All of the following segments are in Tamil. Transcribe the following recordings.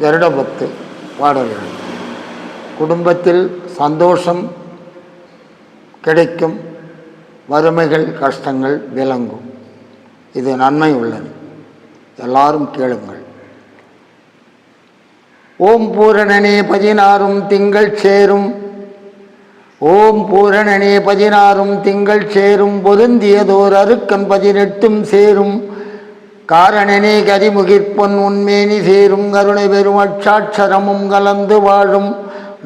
கருடபத்து பாடல்கள் குடும்பத்தில் சந்தோஷம் கிடைக்கும் வறுமைகள் கஷ்டங்கள் விளங்கும். இது நன்மை உள்ளது. எல்லாரும் கேளுங்கள். ஓம் பூரணனே பதினாறும் திங்கள் சேரும். ஓம் பூரணனே பதினாறும் திங்கள் சேரும். பொருந்தியதோர் அருக்கன் பதினெட்டும் சேரும். காரணனே கதிமுகிற்பொன் உண்மேனி சேரும் கருணை பெருமட்சாட்சரமும் கலந்து வாழும்.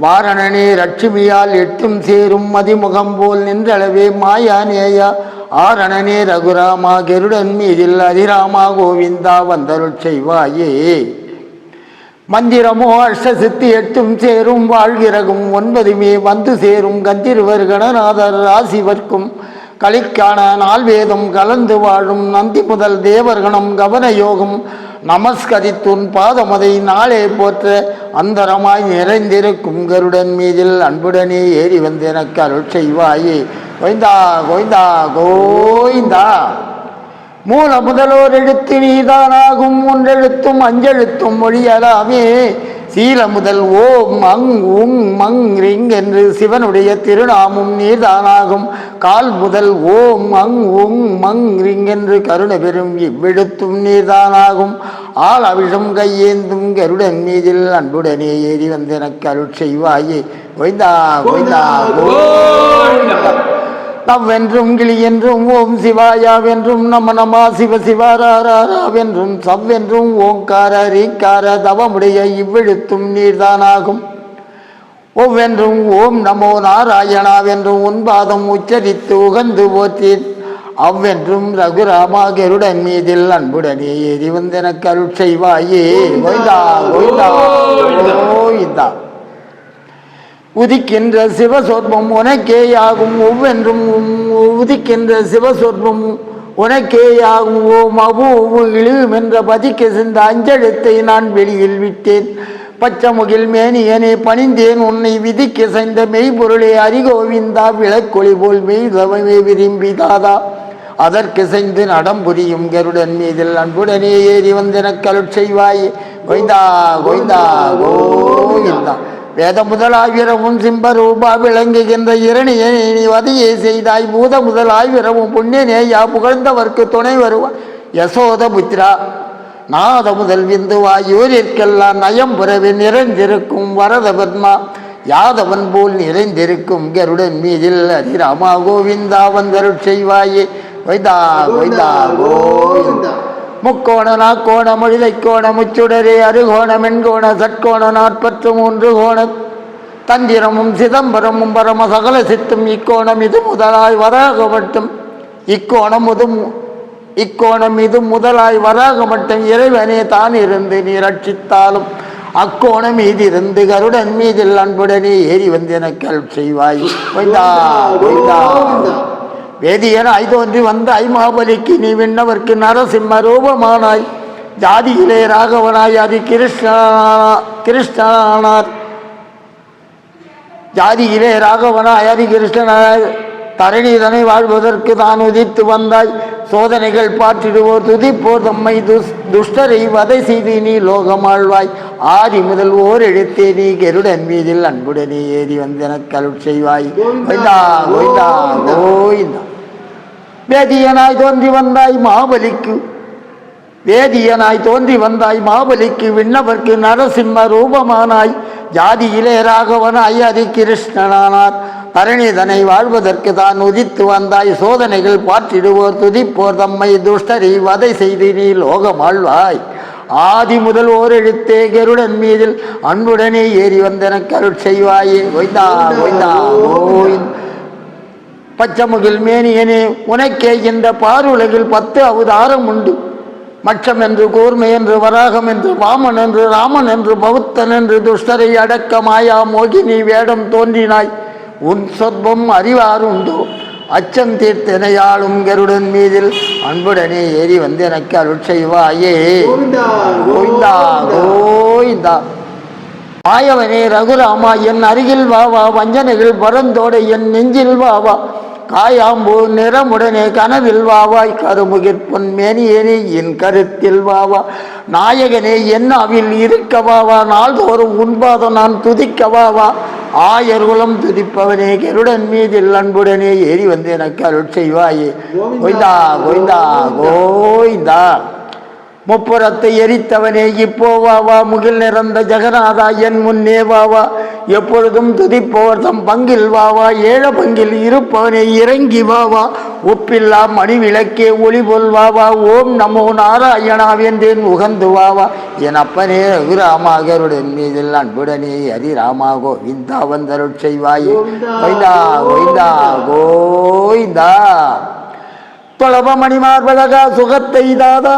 வாரணனே லட்சுமியால் எட்டும் சேரும் மதிமுகம் போல் நின்றளவே மாயா நேயா ஆரணனே ரகுராமா கெருடன் மீதில் அதிராமா கோவிந்தா வந்தருள் செய்வாயே. மந்திரமோ அஷ்டசித்தி எட்டும் சேரும் வாழ்கிறகும் ஒன்பதுமே வந்து சேரும் கந்திருவர் கணநாதர் ராசிவர்க்கும் கலிக்கான நால்வேதம் கலந்து வாழும் நந்தி முதல் தேவர்கணம் கவன யோகம் நமஸ்கரித்துன் பாதமதை நாளே போற்ற அந்தரமாய் நிறைந்திருக்கும் கருடன் மீதில் அன்புடனே ஏறி வந்து எனக்கு அருள் செய்வாயே. கோய்ந்தா கோய்ந்தா கோய்ந்தா மூல முதலோர் எழுத்து நீதானாகும் ஒன்றெழுத்தும் அஞ்செழுத்தும் மொழியலாமே சீல முதல் ஓம் அங் உங் மங் ரிங் என்று சிவனுடைய திருநாமும் நீர்தானாகும். கால் முதல் ஓம் அங் உங் மங் ரிங் என்று கருணை பெறும் இவ்விழுத்தும் நீர்தானாகும். ஆள் அவிழும் கையேந்தும் கருடன் மீதில் அன்புடனே ஏறி வந்து எனக்கு அருள் செய்வாயே. கோய்ந்தா கோய்ந்தா கோய்ந்தா நவ்வென்றும் கிளி என்றும் ஓம் சிவாயாவென்றும் நம நமா சிவ சிவாராராவென்றும் சவ்வென்றும் ஓங்கார ரீங்கார தவமுடைய இவ்விழுத்தும் நீர்தானாகும். ஒவ்வென்றும் ஓம் நமோ நாராயணாவென்றும் உன்பாதம் உச்சரித்து உகந்து போற்றேன் அவ்வென்றும் ரகுராமா கருடன் மீதில் அன்புடனே ஏறி வந்தெனக்கு அருள் ஓய்தா ஓய்தா ஓய்தா உதிக்கின்ற சிவசொற்பம் உனக்கேயாகும் ஒவ்வென்றும் உதிக்கின்ற சிவசோர்பம் உனக்கேயாகும் ஓம் அபூவு உவு இழிவும் என்ற பதிக்க சென்ற அஞ்சலத்தை நான் வெளியில் விட்டேன். பச்சமுகில் மேனியனே பணிந்தேன் உன்னை விதிக்க சென்ற மெய்ப்பொருளே அரிகோவிந்தா விளக்கொளி போல் மெய்தவமே விரும்பி தாதா அதற்கு செய்து நடம் புரியும் கருடன் மீதில் அன்புடனே ஏறி வந்தெனக்கு அருள் செய்வாயே கோய்ந்தா கோய்ந்தா கோவிந்தா. வேத முதலாய்விரவும் சிம்பரூபா விளங்குகின்ற இரணியை நீ வதையை செய்தாய். பூத முதலாய்விரவும் புண்ணிய நேயா புகழ்ந்தவர்க்கு துணை வருவாய். யசோத புத்திரா நாத முதல் விந்துவாய். யூரிற்கெல்லாம் நயம் புறவி நிறைந்திருக்கும் வரத பத்மா யாதவன் போல் நிறைந்திருக்கும் கருடன் மீதில் அதிராமா கோவிந்தா வந்தருள் செய்வாயே. வைதா வைதா கோவிந்தா. முக்கோண நாக்கோண மொழிதை முச்சுடரே அருகோண மென்கோண சட்கோண நாற்பத்து மூன்று கோண தந்திரமும் சிதம்பரமும் பரம சகல சித்தும் இக்கோணம் இது முதலாய் வராக மட்டும் இக்கோணம் இது இக்கோணம் இது முதலாய் வராக மட்டும் இறைவனே தான் இருந்து நீ ரட்சித்தாலும் அக்கோணம் மீதிருந்து கருடன் மீதில் அன்புடனே ஏறி வந்து எனக்கு அருள் செய்வாய். வைதா வைதா வேதியனாய் தோன்றி வந்த ஐமாபலிக்கு நீ விண்ணவர்க்கு நரசிம்ம ரூபமானாய். ஜாதியிலே ராகவனாய் அதி கிருஷ்ணா கிருஷ்ணனானார் ஜாதியிலே ராகவனாய் அதி கிருஷ்ணனாய் தரணிதனை வாழ்வதற்கு தான் உதித்து வந்தாய். சோதனைகள் பாற்றிடுவோர் துதிப்போர் தம்மை துஸ் துஷ்டரை வதை செய்து நீ லோகமாழ்வாய். ஆதி முதல் ஓர் எழுத்தே நீ கெருடன் மீதில் அன்புடனே ஏறி வந்து எனக்கு அருள் செய்வாய். கோய்ந்தா கோய்ந்தா கோய்ந்தா வேதியனாய் தோன்றி வந்தாய் மாபலிக்கு. வேதியனாய் தோன்றி வந்தாய் மாபலிக்கு. விண்ணவர்க்கு நரசிம்ம ரூபமானாய். ஜாதியிலே ராகவனாய் அதி கிருஷ்ணனானார். தரணிதனை வாழ்வதற்கு தான் உதித்து வந்தாய். சோதனைகள் பார்த்திடுவோர் துதிப்போர் தம்மை துஷ்டரி வதை செய்து நீ லோகமாழ்வாய் ஆதி முதல் ஓர் எழுத்தே கருடன் மீதில் அன்புடனே ஏறி வந்தன அருள் செய்வாயே. ஒய்தா ஒய்தா பச்சமுகில் மேனியனே உனக்கே இந்த பாருலகில் பத்து அவதாரம் உண்டு. மச்சம் என்று கூர்மை என்று வராகம் என்று வாமன் என்று ராமன் என்று பௌத்தன் என்று துஷ்டரை அடக்க மாயா மோகினி வேடம் தோன்றினாய். உன் சொற்பம் அறிவாருண்டோ. அச்சம் தீர்த்தனையாளும் கருடன் மீதில் அன்புடனே ஏறி வந்து எனக்கு அருள் செய்வாயே. கோய்ந்தா கோய்ந்தா மாயவனே ரகுராமா என் அருகில் வா வா வஞ்சனைகள் பரந்தோட என் நெஞ்சில் வா வா. காயாம்பூ நிறமுடனே கனவில் வாவாய் கருமுகிற் பொன் மேனியனே என் கருத்தில் வாவா. நாயகனே என்னாவில் இருக்க வாவா நாள்தோறும் உண்பாதம் நான் துதிக்க வாவா. ஆயர்குலம் துதிப்பவனே கருடன் மீதில் அன்புடனே ஏறி வந்து எனக்கு அருள் செய்வாயே. கோய்ந்தா கோய்ந்தா கோய்ந்தா முப்புறத்தை எரித்தவனே இப்போ வா வா முகில் நிறந்த ஜெகநாதா என் முன்னே வா வா. எப்பொழுதும் துதிப்போர் தம் பங்கில் வா வா. ஏழ பங்கில் இருப்பவனே இறங்கி வா வா. ஒப்பில்லா மணி விளக்கே ஒளி பொல்வாவா வா வா. ஓம் நமோ நாராயணாவென்றேன் உகந்து வா வா. என் அப்பனே ரகுராமாகருடன் மீதில் அன்புடனே ஹரி ராமா கோவிந்தா வந்தருட் செய்வாயே. கோய்ந்தா கோய்ந்தா கோய்ந்தா தொலப மணிமார்பழகா சுகத்தை தாதா.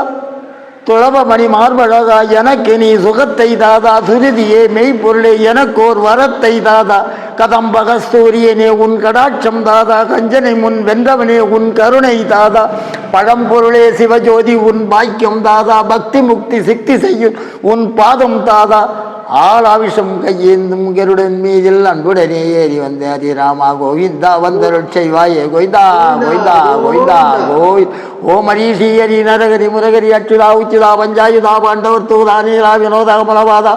துளபமணி மார்பழகா எனக்கு நீ சுகத்தை தாதா சுருதியே மெய்ப்பொருளே எனக்கோர் வரத்தை தாதா. கதம்பக சூரியனே உன் கடாட்சம் தாதா கஞ்சனை முன் வென்றவனே உன் கருணை தாதா. பழம்பொருளே சிவஜோதி உன் பாக்கியம் தாதா. பக்தி முக்தி சிக்தி செய்யும் உன் பாதம் தாதா. ஆளாவிஷம் கையேந்தும் கருடன் மீதில் அன்புடனே ஏறி வந்த ஹரி ராமா கோவிந்தா வந்தருட் செய்வாயே. கோய்ந்தா கோய்ந்தா கோய்ந்தா கோய் ஓ மரீஷி ஹரி நரகரி முரகரி அச்சுதா உச்சிதா பஞ்சாயுதா பாண்டவர் தூதா நீலா வினோதா மலவாதா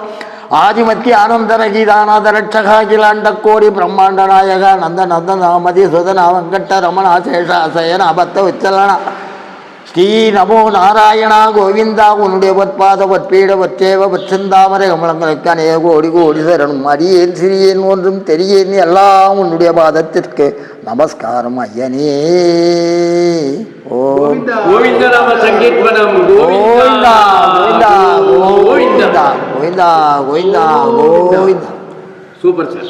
ஆதிமத்தி ஆனந்தர கீதாநாத ரட்சகா கிலாண்ட கோடி பிரம்மாண்ட நாயக நந்த நந்த நாமதி சுதனா வெங்கட்ட ரமணா சேஷா சயன அபத்த உச்சலனா ஸ்ரீ நமோ நாராயணா கோவிந்தா உன்னுடைய பத்பாத பத்பீட பத்தேவ பச்சந்தாமரை கமலங்களுக்கு அநேக கோடி கோடி தரணும் அடியேன் சிறியேன் ஒன்றும் தெரியேன் எல்லாம் உன்னுடைய பாதத்திற்கு. நமஸ்காரம் ஐயனே. ஓம். கோவிந்தா கோவிந்தா கோவிந்தா கோவிந்தா. கோவிந்தா. Super sir.